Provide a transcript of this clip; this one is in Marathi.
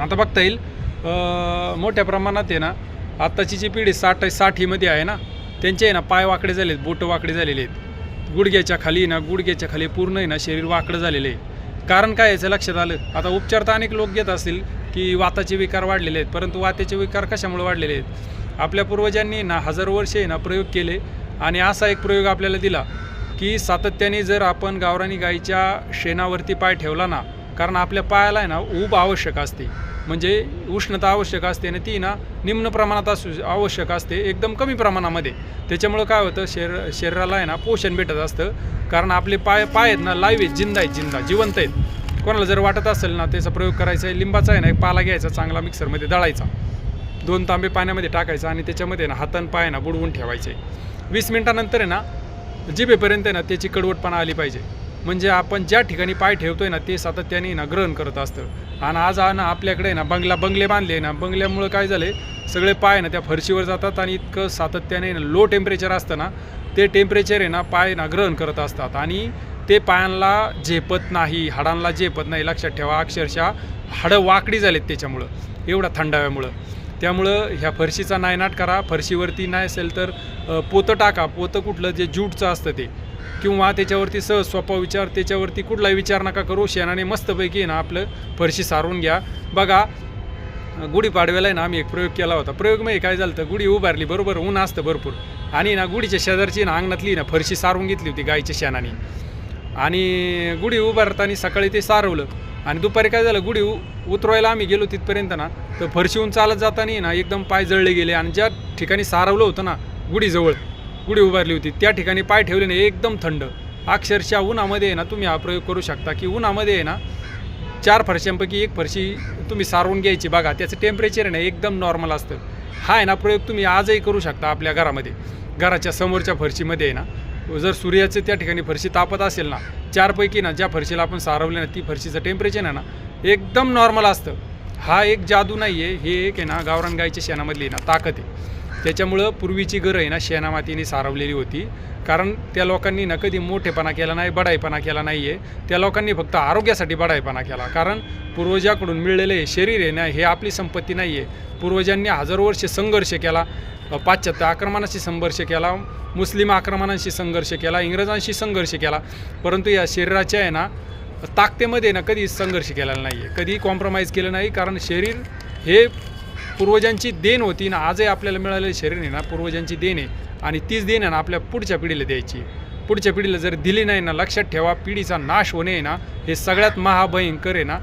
आता बघता येईल. मोठ्या प्रमाणात आहे ना आत्ताची जी पिढी साठ साठीमध्ये आहे ना त्यांचे आहे ना पाय वाकडे झाले आहेत बोटं वाकडे झालेले आहेत. गुडघ्याच्या खाली ना गुडघ्याच्या खाली पूर्ण आहे ना शरीर वाकडं झालेलं आहे. कारण काय याचं लक्षात आलं? आता उपचार तर अनेक लोक घेत असतील की वाताचे विकार वाढलेले आहेत परंतु वाताचे विकार कशामुळे वाढलेले आहेत? आपल्या पूर्वजांनी ना हजारो वर्षे ना प्रयोग केले आणि असा एक प्रयोग आपल्याला दिला की सातत्याने जर आपण गावरानी गाईच्या शेणावरती पाय ठेवला ना कारण आपल्या पायाला आहे ना ऊब आवश्यक असते. म्हणजे उष्णता आवश्यक असते आणि ती ना निम्न प्रमाणात असू आवश्यक असते एकदम कमी प्रमाणामध्ये. त्याच्यामुळं काय होतं शरीर शरीराला आहे ना पोषण भेटत असतं. कारण आपले पाय पाय आहेत ना लाईव्ह आहेत जिंदा आहेत जिंदा जिवंत आहेत. कोणाला जर वाटत असेल ना त्याचा प्रयोग करायचा आहे लिंबाचा आहे ना एक पाला घ्यायचा चांगला मिक्सरमध्ये दळायचा. दोन तांबे पाण्यामध्ये टाकायचा आणि त्याच्यामध्ये ना हातान पाय ना बुडवून ठेवायचे. वीस मिनटानंतर आहे ना जिभेपर्यंत आहे ना त्याची कडवटपणा आली पाहिजे. म्हणजे आपण ज्या ठिकाणी पाय ठेवतोय ना ते सातत्याने ना ग्रहण करत असतं. आणि आज ना आपल्याकडे ना बंगला बंगले बांधले ना बंगल्यामुळं काय झाले सगळे पाय ना त्या फरशीवर जातात आणि इतकं सातत्याने लो टेम्परेचर असतं ना ते टेम्परेचर आहे ना पाय ना ग्रहण करत असतात. आणि ते पायांना झेपत नाही हाडांना झेपत नाही लक्षात ठेवा अक्षरशः हाडं वाकडी झालेत त्याच्यामुळं एवढा थंडाव्यामुळं. त्यामुळं ह्या फरशीचा नायनाट करा फरशीवरती नाही असेल तर पोतं टाका. पोतं कुठलं जे ज्यूटचं असतं ते. किंवा त्याच्यावरती सहज सोपा विचार त्याच्यावरती कुठलाही विचार नका करू. शेणाने मस्तपैकी आहे ना आपलं फरशी सारून घ्या. बघा गुढीपाडव्याला ना आम्ही एक प्रयोग केला होता. प्रयोग म्हणजे काय झालं तर गुढी उभारली बरोबर? ऊन असतं भरपूर. आणि ना गुढीच्या शेजारची ना अंगणातली ना फरशी सारून घेतली होती गाईच्या शेणाने. आणि गुढी उभारताना सकाळी ते सारवलं. आणि दुपारी काय झालं? गुढी उतरवायला आम्ही गेलो तिथपर्यंत ना तर फरशीहून चालत जाताना ना एकदम पाय जळले गेले. आणि ज्या ठिकाणी सारवलं होतं ना गुढीजवळ गुढी उभारली होती. त्या ठिकाणी पाय ठेवले नाही एकदम थंड. अक्षरशः उन्हामध्ये आहे ना तुम्ही हा प्रयोग करू शकता. की उन्हामध्ये आहे ना चार फरशांपैकी एक फरशी तुम्ही सारवून घ्यायची. बघा त्याचं टेम्परेचर आहे ना एकदम नॉर्मल असतं. हा आहे ना प्रयोग तुम्ही आजही करू शकता आपल्या घरामध्ये. घराच्या समोरच्या फरशीमध्ये आहे ना जर सूर्याचं त्या ठिकाणी फरशी तापत असेल ना चारपैकी ना ज्या फरशीला आपण सारवले ना ती फरशीचं टेम्परेचर आहे ना एकदम नॉर्मल असतं. हा एक जादू नाही आहे हे एक आहे ना गावरान गाईच्या शेणामधली ना ताकद आहे. त्याच्यामुळं पूर्वीची घरं आहे ना शेणामातीने सारवलेली होती. कारण त्या लोकांनी ना कधी मोठेपणा केला नाही बढाईपणा केला नाही आहे त्या लोकांनी फक्त आरोग्यासाठी बढाईपणा केला. कारण पूर्वजाकडून मिळलेलं हे शरीर आहे ना हे आपली संपत्ती नाही आहे पूर्वजांनी हजारो वर्ष संघर्ष केला पाश्चात्य आक्रमणाशी संघर्ष केला मुस्लिम आक्रमणांशी संघर्ष केला इंग्रजांशी संघर्ष केला. परंतु या शरीराच्या आहे ना ताकतेमध्ये ना कधी संघर्ष केलेला नाही आहे कधी कॉम्प्रोमाइज केलं नाही कारण शरीर हे पूर्वजांची देण होती ना आजही आपल्याला मिळालेलं शरीर आहे ना पूर्वजांची देण आहे. आणि तीच देण आहे ना आपल्या पुढच्या पिढीला द्यायची. पुढच्या पिढीला जर दिली नाही ना लक्षात ठेवा पिढीचा नाश होणे आहे ना हे सगळ्यात महाभयंकर आहे ना.